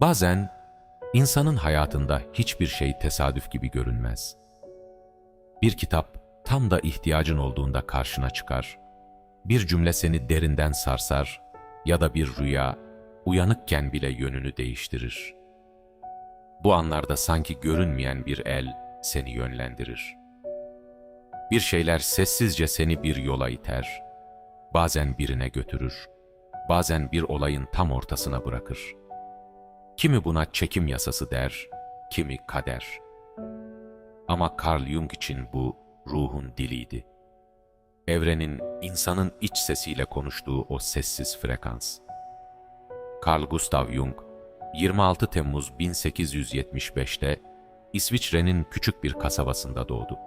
Bazen insanın hayatında hiçbir şey tesadüf gibi görünmez. Bir kitap tam da ihtiyacın olduğunda karşına çıkar. Bir cümle seni derinden sarsar ya da bir rüya uyanıkken bile yönünü değiştirir. Bu anlarda sanki görünmeyen bir el seni yönlendirir. Bir şeyler sessizce seni bir yola iter. Bazen birine götürür. Bazen bir olayın tam ortasına bırakır. Kimi buna çekim yasası der, kimi kader. Ama Carl Jung için bu ruhun diliydi. Evrenin insanın iç sesiyle konuştuğu o sessiz frekans. Carl Gustav Jung, 26 Temmuz 1875'te İsviçre'nin küçük bir kasabasında doğdu.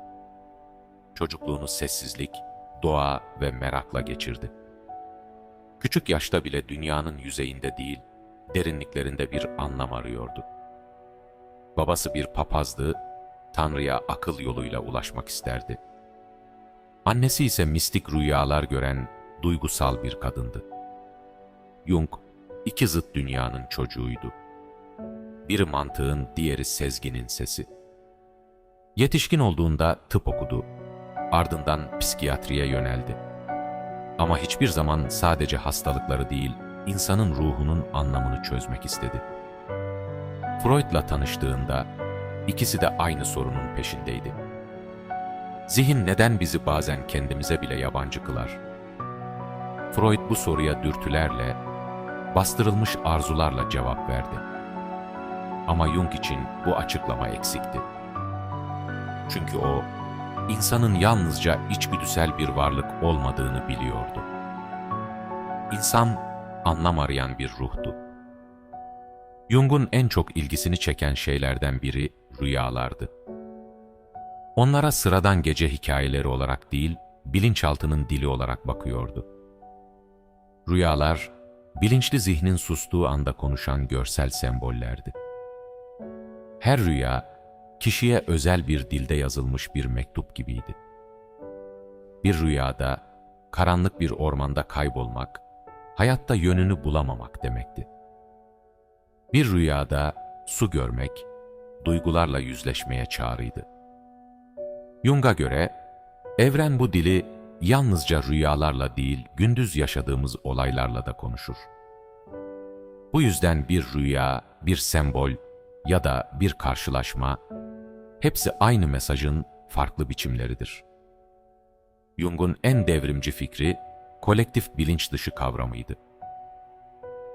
Çocukluğunu sessizlik, doğa ve merakla geçirdi. Küçük yaşta bile dünyanın yüzeyinde değil, derinliklerinde bir anlam arıyordu. Babası bir papazdı, Tanrı'ya akıl yoluyla ulaşmak isterdi. Annesi ise mistik rüyalar gören duygusal bir kadındı. Jung, iki zıt dünyanın çocuğuydu. Biri mantığın, diğeri sezginin sesi. Yetişkin olduğunda tıp okudu, ardından psikiyatriye yöneldi. Ama hiçbir zaman sadece hastalıkları değil, insanın ruhunun anlamını çözmek istedi. Freud'la tanıştığında ikisi de aynı sorunun peşindeydi. Zihin neden bizi bazen kendimize bile yabancı kılar? Freud bu soruya dürtülerle, bastırılmış arzularla cevap verdi. Ama Jung için bu açıklama eksikti. Çünkü o, insanın yalnızca içgüdüsel bir varlık olmadığını biliyordu. İnsan, anlam arayan bir ruhtu. Jung'un en çok ilgisini çeken şeylerden biri rüyalardı. Onlara sıradan gece hikayeleri olarak değil, bilinçaltının dili olarak bakıyordu. Rüyalar, bilinçli zihnin sustuğu anda konuşan görsel sembollerdi. Her rüya, kişiye özel bir dilde yazılmış bir mektup gibiydi. Bir rüyada, karanlık bir ormanda kaybolmak, hayatta yönünü bulamamak demekti. Bir rüyada su görmek, duygularla yüzleşmeye çağrıydı. Jung'a göre, evren bu dili yalnızca rüyalarla değil, gündüz yaşadığımız olaylarla da konuşur. Bu yüzden bir rüya, bir sembol ya da bir karşılaşma, hepsi aynı mesajın farklı biçimleridir. Jung'un en devrimci fikri, kolektif bilinç dışı kavramıydı.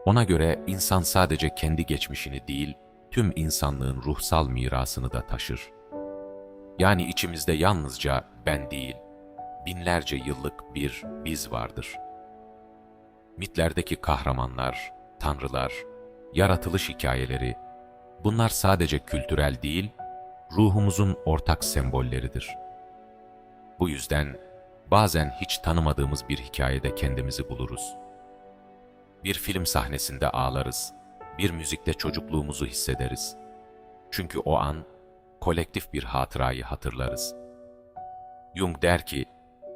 Ona göre insan sadece kendi geçmişini değil, tüm insanlığın ruhsal mirasını da taşır. Yani içimizde yalnızca ben değil, binlerce yıllık bir biz vardır. Mitlerdeki kahramanlar, tanrılar, yaratılış hikayeleri, bunlar sadece kültürel değil, ruhumuzun ortak sembolleridir. Bu yüzden bazen hiç tanımadığımız bir hikayede kendimizi buluruz. Bir film sahnesinde ağlarız, bir müzikte çocukluğumuzu hissederiz. Çünkü o an kolektif bir hatırayı hatırlarız. Jung der ki,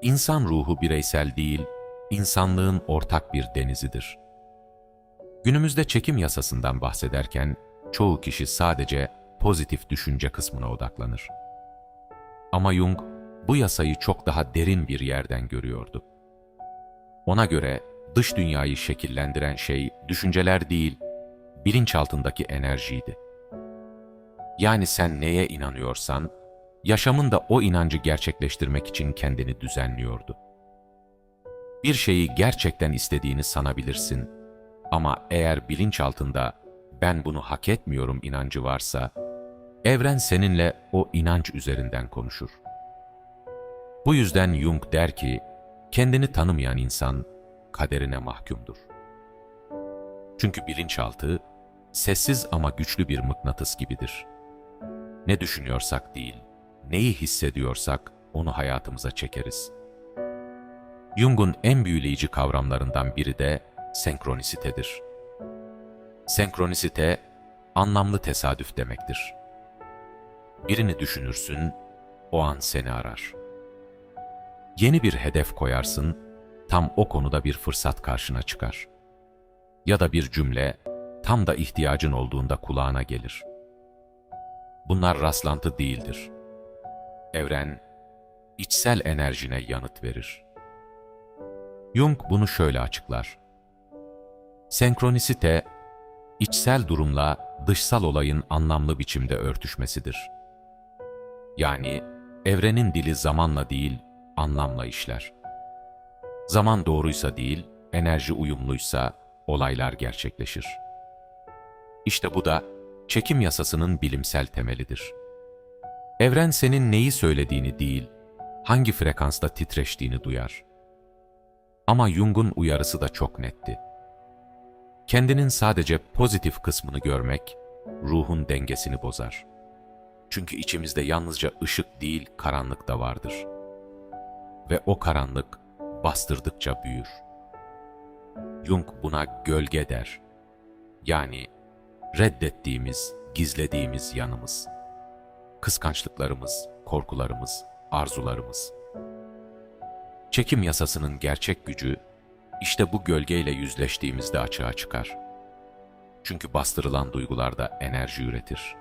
insan ruhu bireysel değil, insanlığın ortak bir denizidir. Günümüzde çekim yasasından bahsederken çoğu kişi sadece pozitif düşünce kısmına odaklanır. Ama Jung bu yasayı çok daha derin bir yerden görüyordu. Ona göre dış dünyayı şekillendiren şey düşünceler değil, bilinçaltındaki enerjiydi. Yani sen neye inanıyorsan, yaşamın da o inancı gerçekleştirmek için kendini düzenliyordu. Bir şeyi gerçekten istediğini sanabilirsin ama eğer bilinçaltında ben bunu hak etmiyorum inancı varsa, evren seninle o inanç üzerinden konuşur. Bu yüzden Jung der ki, kendini tanımayan insan kaderine mahkumdur. Çünkü bilinçaltı, sessiz ama güçlü bir mıknatıs gibidir. Ne düşünüyorsak değil, neyi hissediyorsak onu hayatımıza çekeriz. Jung'un en büyüleyici kavramlarından biri de senkronisitedir. Senkronisite, anlamlı tesadüf demektir. Birini düşünürsün, o an seni arar. Yeni bir hedef koyarsın, tam o konuda bir fırsat karşına çıkar. Ya da bir cümle, tam da ihtiyacın olduğunda kulağına gelir. Bunlar rastlantı değildir. Evren, içsel enerjine yanıt verir. Jung bunu şöyle açıklar. Senkronisite, içsel durumla dışsal olayın anlamlı biçimde örtüşmesidir. Yani evrenin dili zamanla değil, anlamla işler. Zaman doğruysa değil, enerji uyumluysa olaylar gerçekleşir. İşte bu da çekim yasasının bilimsel temelidir. Evren senin neyi söylediğini değil, hangi frekansta titreştiğini duyar. Ama Jung'un uyarısı da çok netti. Kendinin sadece pozitif kısmını görmek, ruhun dengesini bozar. Çünkü içimizde yalnızca ışık değil, karanlık da vardır. Ve o karanlık bastırdıkça büyür. Jung buna gölge der. Yani reddettiğimiz, gizlediğimiz yanımız. Kıskançlıklarımız, korkularımız, arzularımız. Çekim yasasının gerçek gücü işte bu gölgeyle yüzleştiğimizde açığa çıkar. Çünkü bastırılan duygularda enerji üretir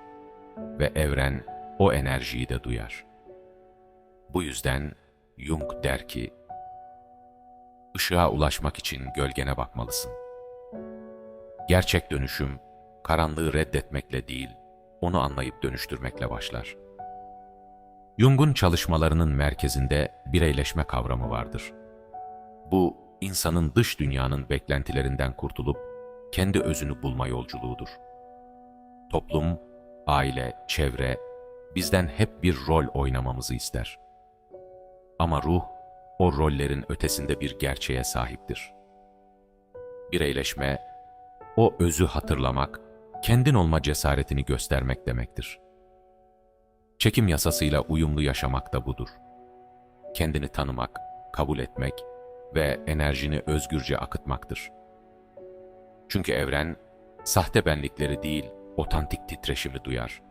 ve evren o enerjiyi de duyar. Bu yüzden Jung der ki, ışığa ulaşmak için gölgene bakmalısın. Gerçek dönüşüm, karanlığı reddetmekle değil, onu anlayıp dönüştürmekle başlar. Jung'un çalışmalarının merkezinde bireyleşme kavramı vardır. Bu, insanın dış dünyanın beklentilerinden kurtulup kendi özünü bulma yolculuğudur. Toplum, aile, çevre bizden hep bir rol oynamamızı ister. Ama ruh, o rollerin ötesinde bir gerçeğe sahiptir. Bireyleşme, o özü hatırlamak, kendin olma cesaretini göstermek demektir. Çekim yasasıyla uyumlu yaşamak da budur. Kendini tanımak, kabul etmek ve enerjini özgürce akıtmaktır. Çünkü evren, sahte benlikleri değil, otantik titreşimi duyar.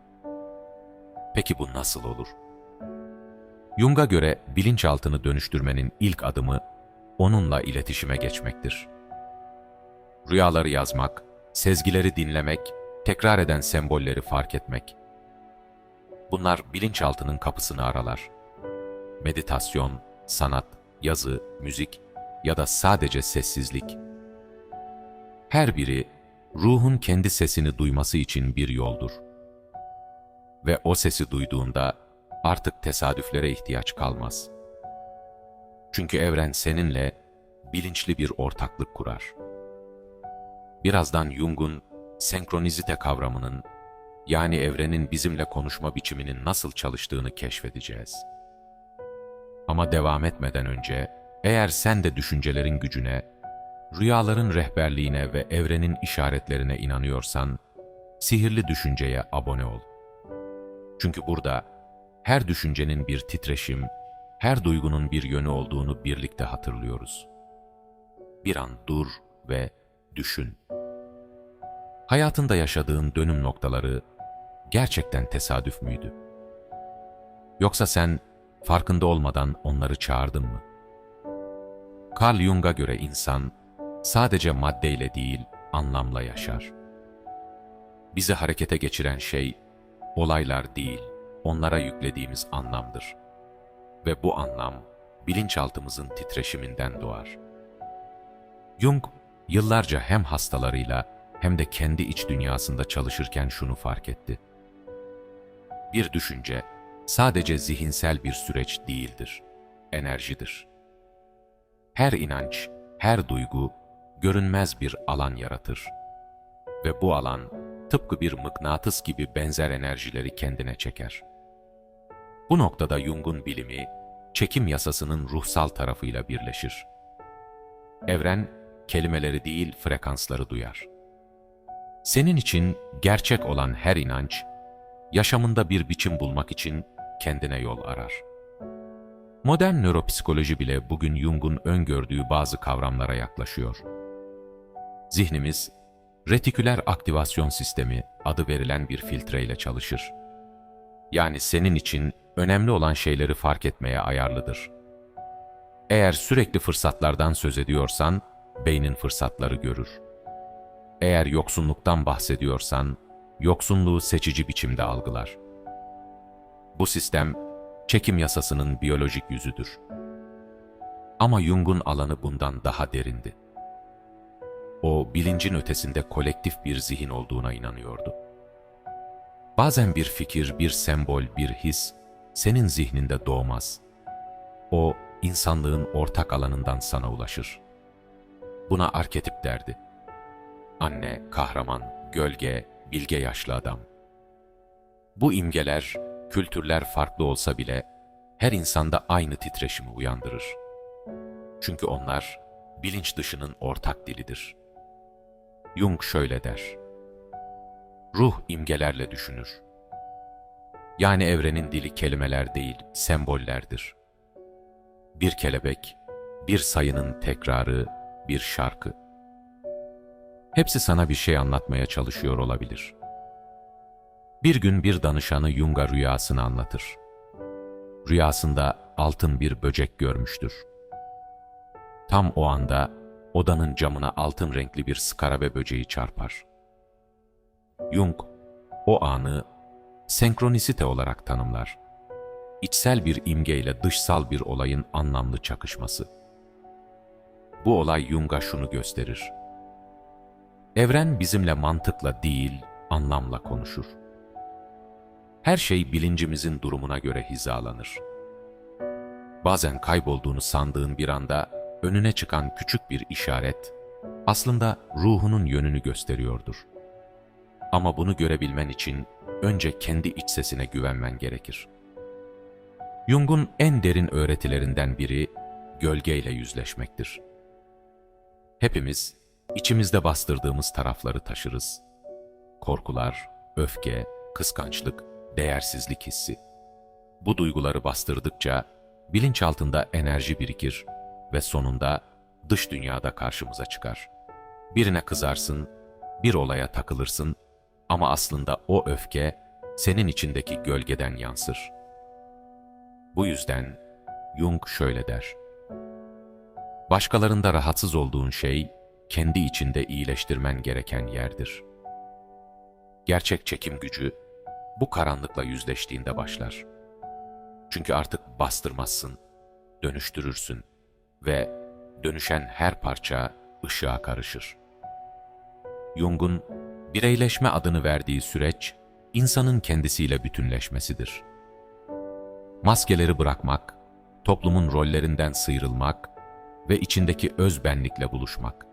Peki bu nasıl olur? Jung'a göre bilinçaltını dönüştürmenin ilk adımı onunla iletişime geçmektir. Rüyaları yazmak, sezgileri dinlemek, tekrar eden sembolleri fark etmek. Bunlar bilinçaltının kapısını aralar. Meditasyon, sanat, yazı, müzik ya da sadece sessizlik. Her biri ruhun kendi sesini duyması için bir yoldur. Ve o sesi duyduğunda artık tesadüflere ihtiyaç kalmaz. Çünkü evren seninle bilinçli bir ortaklık kurar. Birazdan Jung'un senkronizite kavramının yani evrenin bizimle konuşma biçiminin nasıl çalıştığını keşfedeceğiz. Ama devam etmeden önce eğer sen de düşüncelerin gücüne, rüyaların rehberliğine ve evrenin işaretlerine inanıyorsan, sihirli düşünceye abone ol. Çünkü burada her düşüncenin bir titreşim, her duygunun bir yönü olduğunu birlikte hatırlıyoruz. Bir an dur ve düşün. Hayatında yaşadığın dönüm noktaları gerçekten tesadüf müydü? Yoksa sen farkında olmadan onları çağırdın mı? Carl Jung'a göre insan sadece maddeyle değil, anlamla yaşar. Bizi harekete geçiren şey olaylar değil, onlara yüklediğimiz anlamdır. Ve bu anlam bilinçaltımızın titreşiminden doğar. Jung yıllarca hem hastalarıyla hem de kendi iç dünyasında çalışırken şunu fark etti. Bir düşünce sadece zihinsel bir süreç değildir, enerjidir. Her inanç, her duygu görünmez bir alan yaratır. Ve bu alan tıpkı bir mıknatıs gibi benzer enerjileri kendine çeker. Bu noktada Jung'un bilimi, çekim yasasının ruhsal tarafıyla birleşir. Evren, kelimeleri değil frekansları duyar. Senin için gerçek olan her inanç, yaşamında bir biçim bulmak için kendine yol arar. Modern nöropsikoloji bile bugün Jung'un öngördüğü bazı kavramlara yaklaşıyor. Zihnimiz, retiküler aktivasyon sistemi adı verilen bir filtreyle çalışır. Yani senin için önemli olan şeyleri fark etmeye ayarlıdır. Eğer sürekli fırsatlardan söz ediyorsan, beynin fırsatları görür. eğer yoksunluktan bahsediyorsan, yoksunluğu seçici biçimde algılar. Bu sistem, çekim yasasının biyolojik yüzüdür. Ama Jung'un alanı bundan daha derindi. O, bilincin ötesinde kolektif bir zihin olduğuna inanıyordu. Bazen bir fikir, bir sembol, bir his senin zihninde doğmaz. O, insanlığın ortak alanından sana ulaşır. Buna arketip derdi. Anne, kahraman, gölge, bilge yaşlı adam. Bu imgeler, kültürler farklı olsa bile her insanda aynı titreşimi uyandırır. Çünkü onlar bilinç dışının ortak dilidir. Jung şöyle der. Ruh imgelerle düşünür. Yani evrenin dili kelimeler değil, sembollerdir. Bir kelebek, bir sayının tekrarı, bir şarkı. Hepsi sana bir şey anlatmaya çalışıyor olabilir. Bir gün bir danışanı Jung'a rüyasını anlatır. Rüyasında altın bir böcek görmüştür. Tam o anda odanın camına altın renkli bir skarabe böceği çarpar. Jung o anı senkronisite olarak tanımlar. İçsel bir imgeyle dışsal bir olayın anlamlı çakışması. Bu olay Jung'a şunu gösterir. Evren bizimle mantıkla değil, anlamla konuşur. Her şey bilincimizin durumuna göre hizalanır. Bazen kaybolduğunu sandığın bir anda önüne çıkan küçük bir işaret aslında ruhunun yönünü gösteriyordur. Ama bunu görebilmen için önce kendi iç sesine güvenmen gerekir. Jung'un en derin öğretilerinden biri gölgeyle yüzleşmektir. Hepimiz içimizde bastırdığımız tarafları taşırız. Korkular, öfke, kıskançlık, değersizlik hissi. Bu duyguları bastırdıkça bilinç altında enerji birikir ve sonunda dış dünyada karşımıza çıkar. Birine kızarsın, bir olaya takılırsın ama aslında o öfke senin içindeki gölgeden yansır. Bu yüzden Jung şöyle der. Başkalarında rahatsız olduğun şey, kendi içinde iyileştirmen gereken yerdir. Gerçek çekim gücü, bu karanlıkla yüzleştiğinde başlar. Çünkü artık bastırmazsın, dönüştürürsün ve dönüşen her parça ışığa karışır. Jung'un bireyleşme adını verdiği süreç, insanın kendisiyle bütünleşmesidir. Maskeleri bırakmak, toplumun rollerinden sıyrılmak ve içindeki öz benlikle buluşmak.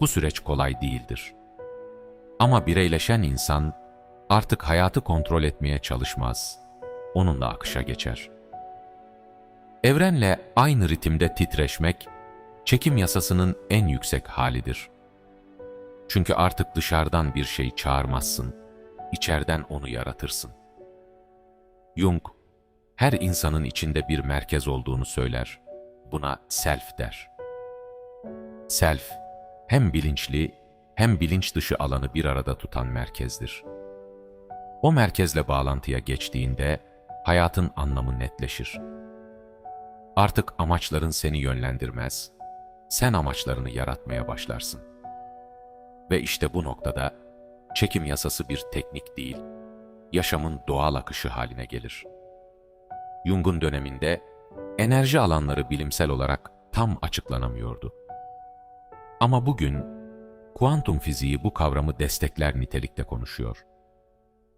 Bu süreç kolay değildir. Ama bireyleşen insan artık hayatı kontrol etmeye çalışmaz, onunla akışa geçer. Evrenle aynı ritimde titreşmek, çekim yasasının en yüksek halidir. Çünkü artık dışarıdan bir şey çağırmazsın, içeriden onu yaratırsın. Jung, her insanın içinde bir merkez olduğunu söyler. Buna self der. Self, hem bilinçli hem bilinç dışı alanı bir arada tutan merkezdir. O merkezle bağlantıya geçtiğinde hayatın anlamı netleşir. Artık amaçların seni yönlendirmez, sen amaçlarını yaratmaya başlarsın. Ve işte bu noktada çekim yasası bir teknik değil, yaşamın doğal akışı haline gelir. Jung'un döneminde enerji alanları bilimsel olarak tam açıklanamıyordu. Ama bugün kuantum fiziği bu kavramı destekler nitelikte konuşuyor.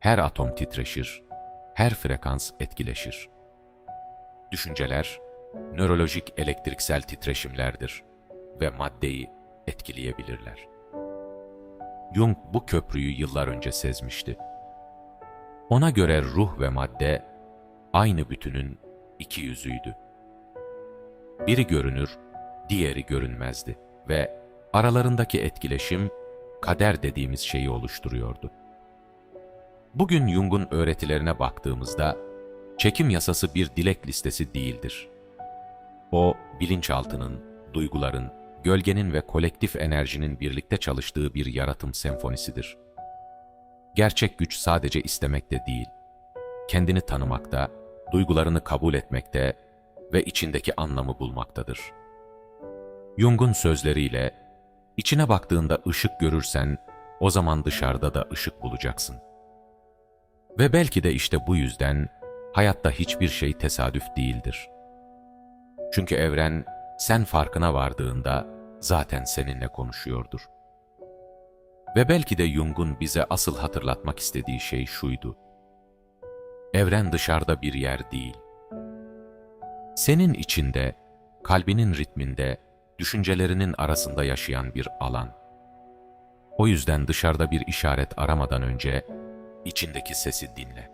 Her atom titreşir, her frekans etkileşir. Düşünceler, nörolojik elektriksel titreşimlerdir ve maddeyi etkileyebilirler. Jung bu köprüyü yıllar önce sezmişti. Ona göre ruh ve madde aynı bütünün iki yüzüydü. Biri görünür, diğeri görünmezdi ve aralarındaki etkileşim kader dediğimiz şeyi oluşturuyordu. Bugün Jung'un öğretilerine baktığımızda çekim yasası bir dilek listesi değildir. O, bilinçaltının, duyguların, gölgenin ve kolektif enerjinin birlikte çalıştığı bir yaratım senfonisidir. Gerçek güç sadece istemekte değil, kendini tanımakta, duygularını kabul etmekte ve içindeki anlamı bulmaktadır. Jung'un sözleriyle, İçine baktığında ışık görürsen, o zaman dışarıda da ışık bulacaksın. Ve belki de işte bu yüzden hayatta hiçbir şey tesadüf değildir. Çünkü evren sen farkına vardığında zaten seninle konuşuyordur. Ve belki de Jung'un bize asıl hatırlatmak istediği şey şuydu. Evren dışarıda bir yer değil. Senin içinde, kalbinin ritminde, düşüncelerinin arasında yaşayan bir alan. O yüzden dışarıda bir işaret aramadan önce içindeki sesi dinle.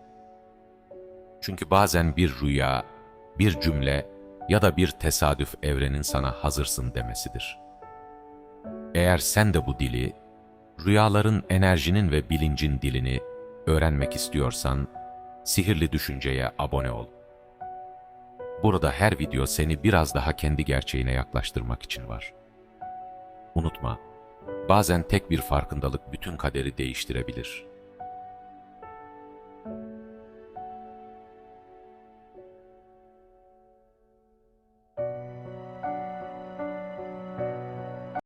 Çünkü bazen bir rüya, bir cümle ya da bir tesadüf evrenin sana hazırsın demesidir. Eğer sen de bu dili, rüyaların, enerjinin ve bilincin dilini öğrenmek istiyorsan, sihirli düşünceye abone ol. Burada her video seni biraz daha kendi gerçeğine yaklaştırmak için var. Unutma, bazen tek bir farkındalık bütün kaderi değiştirebilir.''